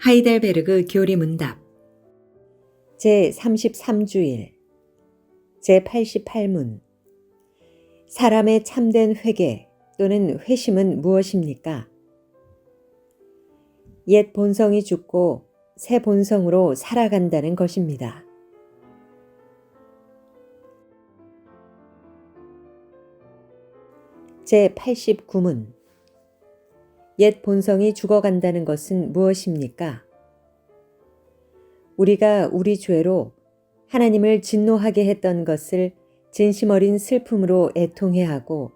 하이델베르그 교리 문답 제 33주일 제 88문 사람의 참된 회개 또는 회심은 무엇입니까? 옛 본성이 죽고 새 본성으로 살아간다는 것입니다. 제 89문 옛 본성이 죽어간다는 것은 무엇입니까? 우리가 우리 죄로 하나님을 진노하게 했던 것을 진심 어린 슬픔으로 애통해 하고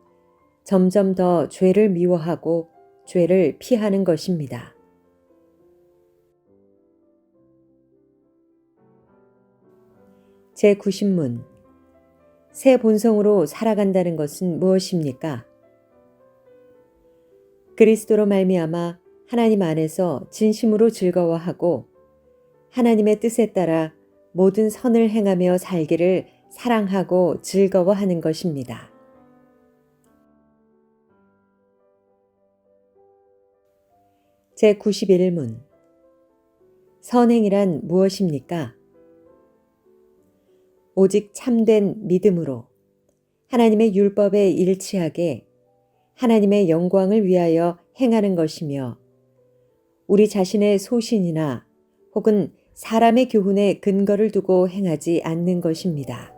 점점 더 죄를 미워하고 죄를 피하는 것입니다. 제 90문 새 본성으로 살아간다는 것은 무엇입니까? 그리스도로 말미암아 하나님 안에서 진심으로 즐거워하고 하나님의 뜻에 따라 모든 선을 행하며 살기를 사랑하고 즐거워하는 것입니다. 제 91문 선행이란 무엇입니까? 오직 참된 믿음으로 하나님의 율법에 일치하게 하나님의 영광을 위하여 행하는 것이며 우리 자신의 소신이나 혹은 사람의 교훈에 근거를 두고 행하지 않는 것입니다.